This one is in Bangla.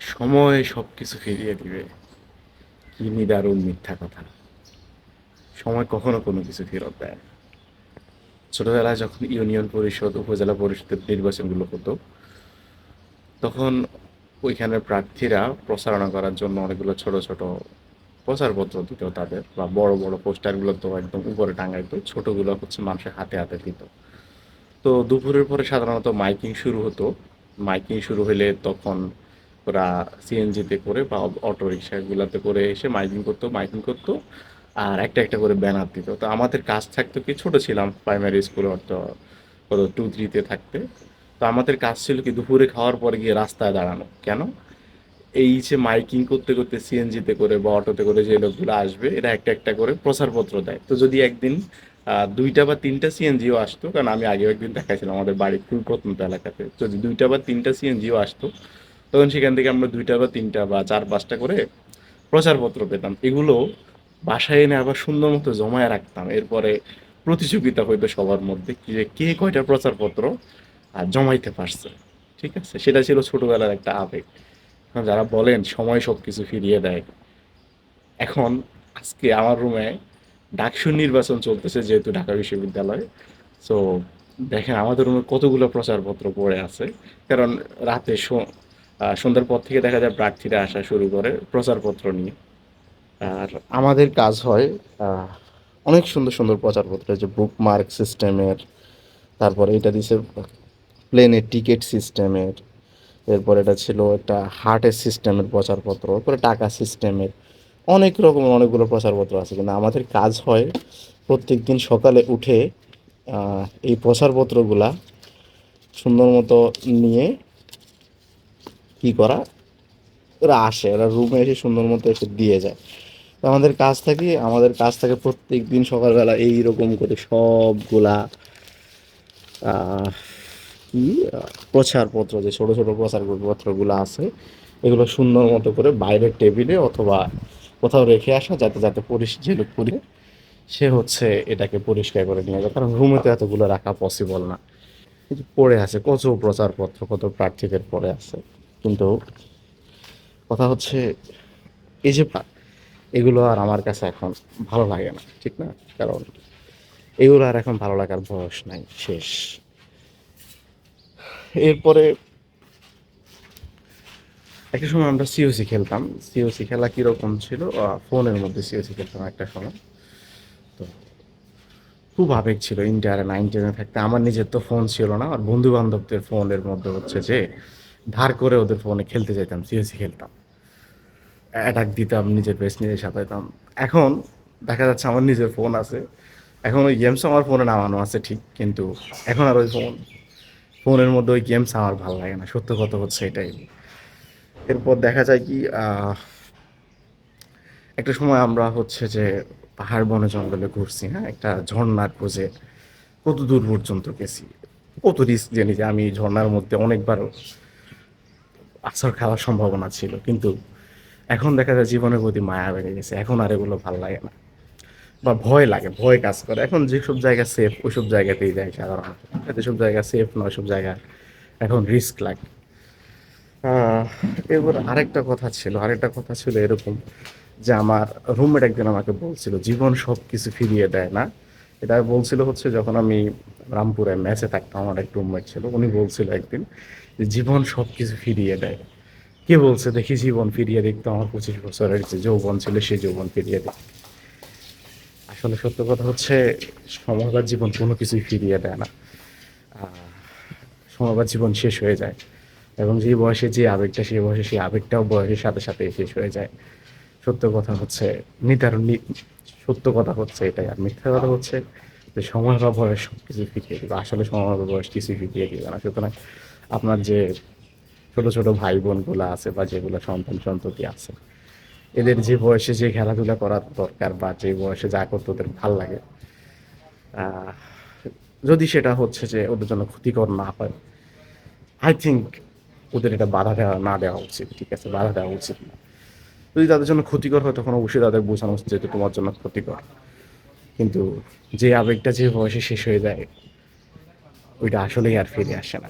সময় সব কিছু ফিরিয়ে দিবে। কি নিদারুণ মিথ্যা কথা। সময় কখনো কোনো কিছু ফেরত দেয় না। ছোটবেলায় যখন ইউনিয়ন পরিষদ, উপজেলা পরিষদের নির্বাচনগুলো হতো, তখন ওইখানে প্রার্থীরা প্রচারণা করার জন্য অনেকগুলো ছোট ছোট প্রচারপত্র দিত তাদের, বা বড় বড় পোস্টারগুলো তো একদম উপরে টাঙাইতো, ছোটগুলো হচ্ছে মানুষের হাতে হাতে দিত। তো দুপুরের পরে সাধারণত মাইকিং শুরু হতো। মাইকিং শুরু হলে তখন ওরা সিএনজিতে করে বা অটো রিক্সাগুলোতে করে এসে মাইকিং করতো মাইকিং করতো, আর একটা একটা করে ব্যানার দিত। তো আমাদের কাজ থাকতো কি, ছোট ছিলাম প্রাইমারি স্কুলে অর্থ কত টু থ্রিতে থাকতে। তো আমাদের কাজ ছিল কি, দুপুরে খাওয়ার পরে গিয়ে রাস্তায় দাঁড়ানো। কেন? এই যে মাইকিং করতে করতে সিএনজিতে করে বা অটোতে করে যে লোকগুলো আসবে, এরা একটা একটা করে প্রচারপত্র দেয়। তো যদি একদিন দুইটা বা তিনটা সিএনজিও আসতো, কারণ আমি আগেও একদিন দেখাইছিলাম আমাদের বাড়ির খুবই প্রত্যন্ত এলাকাতে, যদি দুইটা বা তিনটা সিএনজিও আসতো তখন সেখান থেকে আমরা দুইটা বা তিনটা বা চার পাঁচটা করে প্রচারপত্র পেতাম। এগুলো বাসায় এনে আবার সুন্দর মতো জমায় রাখতাম। এরপরে প্রতিযোগিতা হইতো সবার মধ্যে যে কে কয়টা প্রচারপত্র আর জমাইতে পারছে। ঠিক আছে? সেটা ছিল ছোটবেলার একটা আবেগ। যারা বলেন, সময় সব কিছু ফিরিয়ে দেয়। এখন আজকে আমার রুমে ডাকসুর নির্বাচন চলতেছে যেহেতু ঢাকা বিশ্ববিদ্যালয়। সো দেখেন, আমাদের রুমে কতগুলো প্রচারপত্র পড়ে আছে। কারণ রাতে সন্ধ্যার পর থেকে দেখা যায় প্রার্থীরা আসা শুরু করে প্রচারপত্র নিয়ে। আর আমাদের কাজ হয় অনেক সুন্দর সুন্দর প্রচারপত্র যে বুক মার্ক সিস্টেমের তারপরে এটা দিছে প্লেনের টিকিট সিস্টেমের এরপর এটা ছিল একটা হার্টের সিস্টেমের প্রচারপত্র, এরপরে টাকা সিস্টেমের অনেক রকমের অনেকগুলো প্রচারপত্র আছে। কিন্তু আমাদের কাজ হয় প্রত্যেক দিন সকালে উঠে এই প্রচারপত্রগুলা সুন্দর মতো নিয়ে কি করা? ওরা আসে, ওরা রুমে এসে সুন্দর মতো এসে দিয়ে যায়। তো আমাদের কাজ থাকে, আমাদের কাজ থাকে প্রত্যেক দিন সকালবেলা এইরকম করে সবগুলা কি? প্রচারপত্র, যে ছোটো ছোট প্রচারপত্রগুলো আছে, এগুলো সুন্দর মতো করে বাইরের টেবিলে অথবা কোথাও রেখে আসা, যাতে যাতে পরিষ যে লোক সে হচ্ছে এটাকে পরিষ্কার করে নিয়ে যায়। কারণ রুমে তো এতগুলো রাখা পসিবল না। পড়ে আছে, কত প্রচারপত্র, কত প্রার্থীদের পড়ে আছে। কিন্তু কথা হচ্ছে, এই যে এগুলো আর আমার কাছে এখন ভালো লাগে না, ঠিক না? কারণ এগুলো আর এখন ভালো লাগার বয়স নাই, শেষ। এরপরে একটা সময় আমরা সিওসি খেলতাম। সিওসি খেলা কীরকম ছিল? ফোনের মধ্যে সিওসি খেলতাম একটা সময়। তো খুব আবেগ ছিল। ইন্টারে নাইন টেনে থাকতে। আমার নিজের তো ফোন ছিল না। আর বন্ধু বান্ধবদের ফোনের মধ্যে হচ্ছে যে ধার করে ওদের ফোনে খেলতে যেতাম সিওসি খেলতাম। অ্যাটাক দিতাম, নিজের বেশ নিজে সাঁতাইতাম এখন দেখা যাচ্ছে আমার নিজের ফোন আছে। এখন ওই গেমস আমার ফোনে নামানো আছে ঠিক, কিন্তু এখন আর ওই ফোন ফোনের মধ্যে ওই গেমস আমার ভালো লাগে না। সত্য কথা হচ্ছে এটাই। এরপর দেখা যায় কি একটা সময় আমরা হচ্ছে যে পাহাড় বনে জঙ্গলে ঘুরছি হ্যাঁ? একটা ঝর্ণার খোঁজে। কত দূর পর্যন্ত গেছি? কত রিস্ক যে আমি ঝর্ণার মধ্যে অনেকবার আছর খাওয়ার সম্ভাবনা ছিল, কিন্তু এখন দেখা যায় জীবনের প্রতি মায়া বেড়ে গেছে। এখন আর এগুলো ভালো লাগে না। বা ভয় লাগে, ভয় কাজ করে। এখন যেসব জায়গা সেফ ওইসব জায়গাতেই যায় সাধারণত। যেসব জায়গা সেফ নয় সব জায়গা এখন রিস্ক লাগে। এবার আরেকটা কথা ছিল, আরেকটা কথা ছিল এরকম যে আমার রুমমেট একদিন আমাকে বলছিল, জীবন সব কিছু ফিরিয়ে দেয় না। এটা বলছিল হচ্ছে যখন আমি রামপুরে ম্যাচে থাকতাম, আমার এক রুমমেট ছিল, উনি বলছিল একদিন যে, জীবন সব কিছু ফিরিয়ে দেয়। কে বলছে? দেখি জীবন ফিরিয়ে দেখতো আমার পঁচিশ বছরের যে যৌবন ছিল সেই যৌবন ফিরিয়ে দেয় আসলে সত্য কথা হচ্ছে, সময় জীবন কোনো কিছুই ফিরিয়ে দেয় না। বা জীবন শেষ হয়ে যায় এবং যে বয়সে যে আবেগটা, সেই বয়সে সেই আবেগটাও বয়সের সাথে সাথে শেষ হয়ে যায়। সত্য কথা হচ্ছে নির্ধারণ সত্য কথা হচ্ছে এটাই। আর মিথ্যা কথা হচ্ছে যে সময় বা বয়স সব কিছু ফিরিয়ে দিবে। আসলে সময় বা বয়স কিছুই ফিরিয়ে দিবে না। সুতরাং আপনার যে ছোট ছোট ভাই বোনগুলো আছে বা যেগুলো সন্তান সন্ততি আছে এদের যে বয়সে যে খেলাধুলা করার দরকার বা যে বয়সে যা করতে ওদের ভালো লাগে যদি সেটা হচ্ছে যে ওদের জন্য ক্ষতিকর না হয় আই থিঙ্ক ওদের এটা বাধা দেওয়া না দেওয়া উচিত ঠিক আছে? বাধা দেওয়া উচিত না। যদি তাদের জন্য ক্ষতিকর হয়, তখন অবশ্যই তাদের বোঝানো উচিত যেহেতু তোমার জন্য ক্ষতিকর। কিন্তু যে আবেগটা যে বয়সে শেষ হয়ে যায়, ওইটা আসলেই আর ফিরে আসে না।